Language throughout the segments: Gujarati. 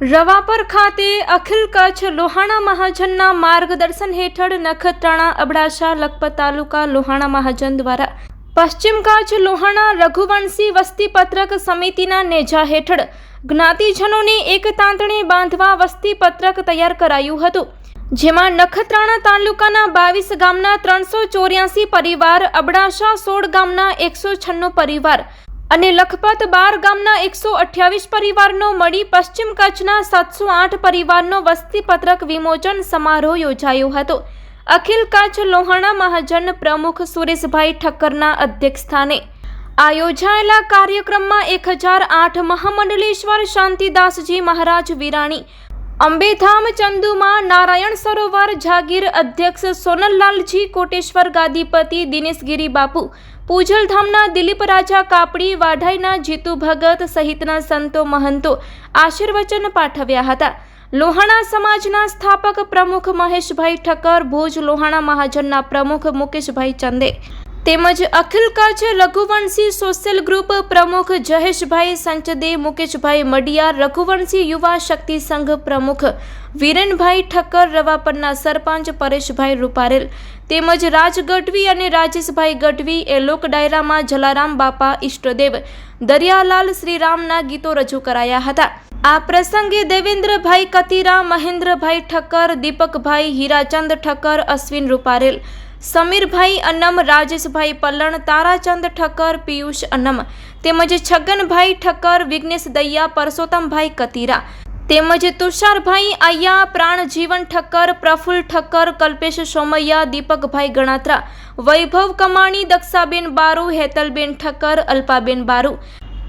રવાપર ખાતે અખિલ કચ્છ લોહાણા મહાજનના માર્ગદર્શન હેઠળ નખત્રાણા, અબડાસા, લખપત તાલુકા લોહાણા મહાજન દ્વારા પશ્ચિમ કચ્છ લોહાણા રઘુવંશી વસ્તી પત્રક સમિતિના નેજા હેઠળ જ્ઞાતિજનોને એક તાંતણે બાંધવા વસ્તી પત્રક તૈયાર કરાયું હતું, જેમાં નખત્રાણા તાલુકાના બાવીસ ગામના ત્રણસો ચોર્યાસી પરિવાર, અબડાસા સોળ ગામના એકસો છન્નું પરિવાર અને લખપત બાર ગામના એકસો અઠ્યાવીસ પરિવારનો મળી પશ્ચિમ કચ્છના સાતસો આઠ પરિવારનો વસ્તી પત્રક વિમોચન સમારોહ યોજાયો હતો. અખિલ કચ્છ લોહાણા મહાજન પ્રમુખ સુરેશભાઈ ઠક્કરના અધ્યક્ષસ્થાને આ યોજાયેલા કાર્યક્રમમાં એક હજાર આઠ મહામંડલેશ્વર શાંતિદાસજી મહારાજ વિરાણી અંબેધામ ચંદુમાં નારાયણ સરોવર જાગીર અધ્યક્ષ સોનલલાલજી કોટેશ્વર ગાદીપતિ દિનેશગીરી બાપુ પૂજલધામના દિલીપ રાજા કાપડી, વાઢાઈના જીતુ ભગત સહિતના સંતો મહંતો આશીર્વચન પાઠવ્યા હતા. લોહાણા સમાજના સ્થાપક પ્રમુખ મહેશભાઈ ઠક્કર, ભુજ લોહાણા મહાજનના પ્રમુખ મુકેશભાઈ ચંદે તેમજ અખિલ કચ્છ લઘુવંશી સોશિયલ ગ્રુપ પ્રમુખ જહેશભાઈ સંચદે, મુકેશભાઈ મડિયા, રઘુવંશી યુવા શક્તિ સંઘ પ્રમુખ વિરેનભાઈ ઠક્કર, રવાપરના સરપંચ પરેશભાઈ રૂપારેલ તેમજ રાજ ગઢવી અને રાજેશભાઈ ગઢવી એ લોક ડાયરામાં જલારામ બાપા, ઈષ્ટદેવ, દરિયાલાલ શ્રીરામના ગીતો રજૂ કરાયા હતા. આ પ્રસંગે દેવેન્દ્રભાઈ કતીરા, મહેન્દ્રભાઈ ઠક્કર, દીપકભાઈ હીરાચંદ ઠક્કર, અશ્વિન રૂપારેલ સમીરભાઈ અન્નમ, રાજેશભાઈ પલ્લણ, તારાચંદ ઠક્કર, પિયુષ અન્નમ તેમજ છગનભાઈ ઠક્કર, વિઘ્નેશ દૈયા, પરસોત્તમભાઈ કતીરા તેમજ તુષારભાઈ આયા, પ્રાણજીવન ઠક્કર પ્રફુલ્લ ઠક્કર, કલ્પેશ સોમૈયા, દીપકભાઈ ગણાત્રા, વૈભવ કમાણી, દક્ષાબેન બારુ, હેતલબેન ઠક્કર, અલ્પાબેન બારુ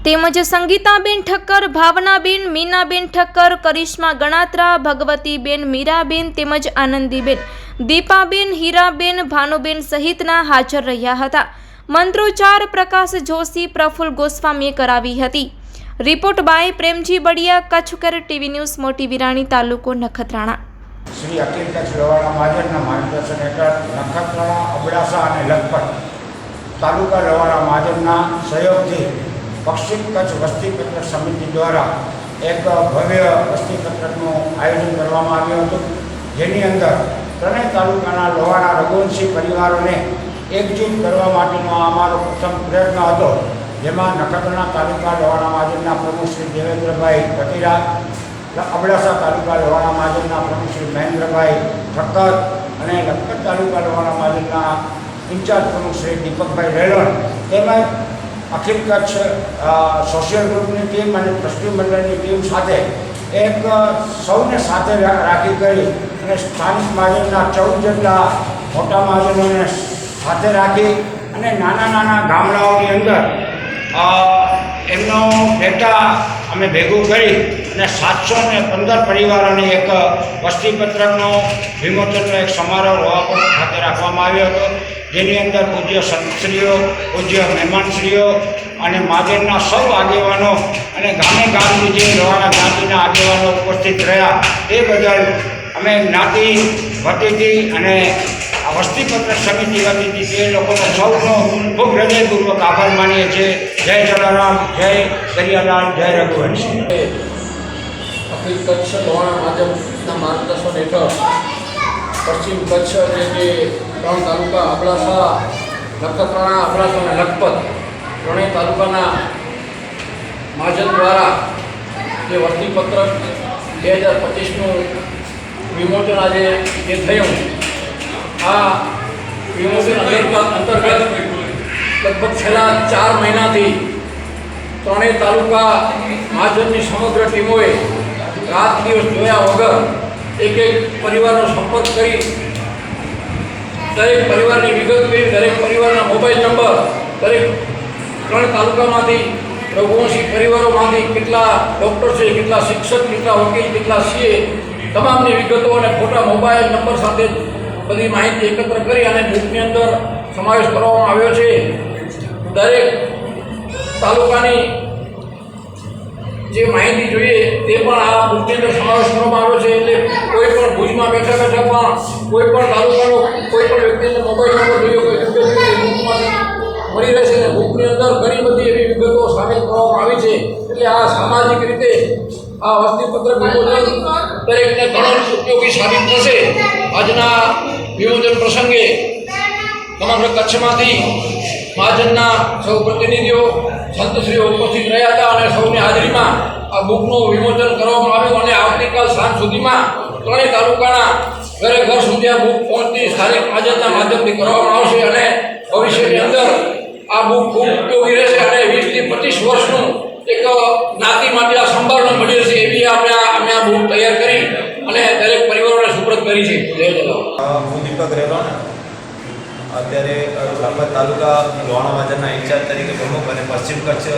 તેમજ સંગીતાબેન ઠક્કર, ભાવનાબેન, મીનાબેન ઠક્કર, કરિશ્મા ગણાત્રા, ભગવતીબેન મીરાબેન તેમજ આનંદીબેન દીપાબેન, હીરાબેન, ભાનુબેન સહિતના હાજર રહ્યા હતા. મંત્રોચ્ચાર પ્રકાશ જોશી પ્રફુલ્લ ગોસ્વામીએ કરાવી હતી. રિપોર્ટ બાય પ્રેમજી બડિયા, કચ્છકર ટીવી ન્યૂઝ, મોટી વિરાણી, તાલુકો નખત્રાણા. શ્રી અખિલ કચ્છ રવાડા મહાજનના માર્ગદર્શન હેઠળ નખત્રાણા, અબડાસા અને લખપત તાલુકા રવાડા મહાજનના સહયોગથી પશ્ચિમ કચ્છ વસ્તી સમિતિ દ્વારા એક ભવ્ય વસ્તી આયોજન કરવામાં આવ્યું હતું. જેની અંદર ત્રણેય તાલુકાના લોહાણા રઘુવંશી પરિવારોને એકજૂટ કરવા માટેનો આ અમારો પ્રથમ પ્રયત્ન હતો. જેમાં નખત્રાણા તાલુકા લોહાણા મહાજનના પ્રમુખ શ્રી દેવેન્દ્રભાઈ કટીરા અબડાસા તાલુકા લોહાણા મહાજનના પ્રમુખ શ્રી મહેન્દ્રભાઈ ઠક્કર અને લખપત તાલુકા લોહાણા મહાજનના ઇન્ચાર્જ પ્રમુખ શ્રી દીપકભાઈ રેલણ. તેમજ અખિલ કચ્છ સોશિયલ ગ્રુપની ટીમ અને ટ્રસ્ટી મંડળની ટીમ સાથે એક સૌને સાથે રાખી કરી અને સ્થાનિક મહાજનના ચૌદ જેટલા મોટા મહાજનોને સાથે રાખી અને નાના નાના ગામડાઓની અંદર એમનો ડેટા અમે ભેગું કરી અને સાતસો ને પંદર પરિવારોની એક વસ્તીપત્રકનો વિમોચનનો એક સમારોહ રોહાપુર ખાતે રાખવામાં આવ્યો હતો. જેની અંદર પૂજ્ય સંતશ્રીઓ, પૂજ્ય મહેમાનશ્રીઓ અને મહાજનના સૌ આગેવાનો અને ગામે ગામની જે રવાના ગાંધીના આગેવાનો ઉપસ્થિત રહ્યા, એ બદલ અમે જ્ઞાતિ વતીથી અને આ વસ્તીપત્ર સમિતિ વતીથી તે લોકોનો સૌનો ખૂબ હૃદયપૂર્વક આભાર માનીએ છીએ. જય જલારામ, જય દરિયાલાલ, જય રઘુવંશ. અખિલ કચ્છ લોહાણા માધ્યમના માર્ગદર્શન હેઠળ પશ્ચિમ કચ્છ જે કે ત્રણ તાલુકા અબડાસા, નખત્રાણા, અબડાસા અને લખપત ત્રણેય તાલુકાના મહાજન દ્વારા જે વસ્તીપત્રક બે હજાર પચીસનું વિમોચન આજે જે થયું, આ વિમોચન અંતર્ગત લગભગ છેલ્લા ચાર મહિનાથી ત્રણેય તાલુકા મહાજનની સમગ્ર ટીમોએ રાત દિવસ જોયા વગર એક એક પરિવારનો સંપર્ક કરી દરેક પરિવારની વિગત કરી, દરેક પરિવારના મોબાઈલ નંબર, દરેક ત્રણ તાલુકામાંથી રઘુવંશી પરિવારોમાંથી કેટલા ડૉક્ટર છે, કેટલા શિક્ષક, કેટલા વકીલ, કેટલા સીએ તમામની વિગતો અને ખોટા મોબાઈલ નંબર સાથે બધી માહિતી એકત્ર કરી અને બુકની અંદર સમાવેશ કરવામાં આવ્યો છે. દરેક તાલુકાની જે માહિતી જોઈએ તે પણ આ બુકની અંદર સમાવેશ કરવામાં આવ્યો છે. એટલે કોઈ પણ ભુજમાં બેઠા બેઠા પણ કોઈ પણ તાલુકાનો કોઈ પણ વ્યક્તિને મોબાઈલ નંબર જોઈએ, કોઈ મળી રહેશે અને બુકની અંદર ઘણી બધી એવી વિગતો સામેલ કરવામાં આવી છે. એટલે આ સામાજિક રીતે આ વસ્તીપત્રક વિમોચન દરેકને ઘણો ઉપયોગી સાબિત થશે. આજના વિમોચન પ્રસંગે સમગ્ર કચ્છમાંથી મહાજનના સૌ પ્રતિનિધિઓ, સંતશ્રીઓ ઉપસ્થિત રહ્યા હતા અને સૌની હાજરીમાં આ બુકનું વિમોચન કરવામાં આવ્યું અને આવતીકાલ સાંજ સુધીમાં ત્રણેય તાલુકાના ઘરે ઘર સુધી આ બુક પહોંચતી સ્થાનિક મહાજનના માધ્યમથી કરવામાં આવશે અને ભવિષ્યની અંદર આ બુક ખૂબ ઉપયોગી રહેશે અને વીસથી પચીસ વર્ષનું એક જ્ઞાતિ માટે એવી આપણે અમે આ બુક તૈયાર કરી અને દરેક પરિવારોને સુપ્રત કરી છે. જય જલાવ હું દીપક રેલોન અત્યારે લખપત તાલુકા લોહાણા મહાજનના ઇન્ચાર્જ તરીકે પ્રમુખ અને પશ્ચિમ કચ્છ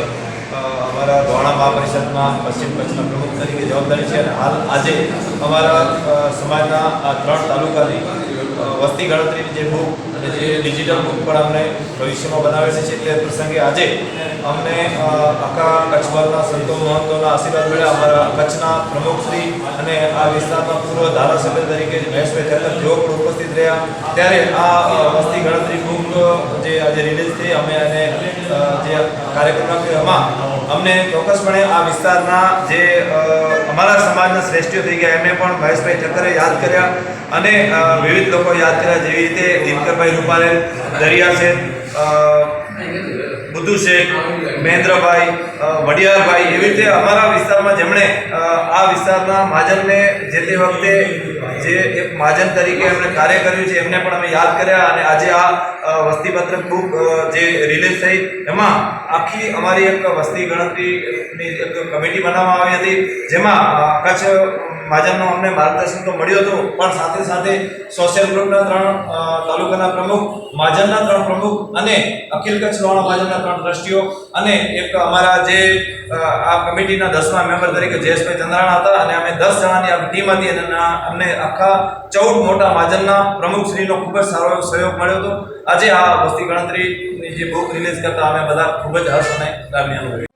અમારા લોહાણા મહાપરિષદમાં પશ્ચિમ કચ્છના પ્રમુખ તરીકે જવાબદારી છે અને હાલ આજે અમારા સમાજના આ ત્રણ તાલુકાની વસ્તી ગણતરીની જે બુક અને જે ડિજિટલ બુક પણ અમને ભવિષ્યમાં બનાવે છે તે પ્રસંગે આજે અમને આખા કચ્છભરના સંતો મહંતોના આશીર્વાદ મળ્યા. અમારા કચ્છના પ્રમુખશ્રી અને આ વિસ્તારના પૂર્વ ધારાસભ્ય તરીકે મહેશભાઈ ઠક્કર જેઓ પણ ઉપસ્થિત રહ્યા. ત્યારે આ વસ્તી ગણતરી બુક જે આજે રિલીઝ થઈ, અમે અને જે કાર્યક્રમ એમાં અમને ચોક્કસપણે આ વિસ્તારના જે અમારા સમાજના શ્રેષ્ઠીઓ થઈ ગયા. એમને પણ મહેશભાઈ ઠક્કરે યાદ કર્યા અને વિવિધ લોકો યાદ કર્યા. જેવી રીતે દિનકરભાઈ રૂપારેલ દરિયા છે બુદ્ધુ શેખ, મહેન્દ્રભાઈ વડિયારભાઈ એવી રીતે અમારા વિસ્તારમાં જેમણે આ વિસ્તારના મહાજનને જે તે વખતે જે એક મહાજન તરીકે એમણે કાર્ય કર્યું છે એમને પણ અમે યાદ કર્યા અને આજે આ વસ્તીપત્ર બુક જે રિલીઝ થઈ એમાં આખી અમારી એક વસ્તી ગણતરીની એક કમિટી બનાવવામાં આવી હતી જેમાં કચ્છ મહાજનનો અમને માર્ગદર્શન તો મળ્યું હતું, પણ સાથે સાથે સોશિયલ ગ્રુપના ત્રણ તાલુકાના પ્રમુખ મહાજનના ત્રણ પ્રમુખ અને અખિલ કચ્છ લોહાણા મહાજનના ત્રણ ટ્રસ્ટીઓ અને એક અમારા જે આ કમિટીના દસમા મેમ્બર તરીકે જયેશભાઈ ચંદ્રાણા હતા અને અમે દસ જણાની આ ટીમ હતી અને અમને આખા ચૌદ મોટા મહાજનના પ્રમુખશ્રીનો ખૂબ જ સારો સહયોગ મળ્યો હતો. આજે આ વસ્તી ગણતરીની જે બુક રિલીઝ કરતા અમે બધા ખૂબ જ હર્ષ અને લાગણી અનુભવી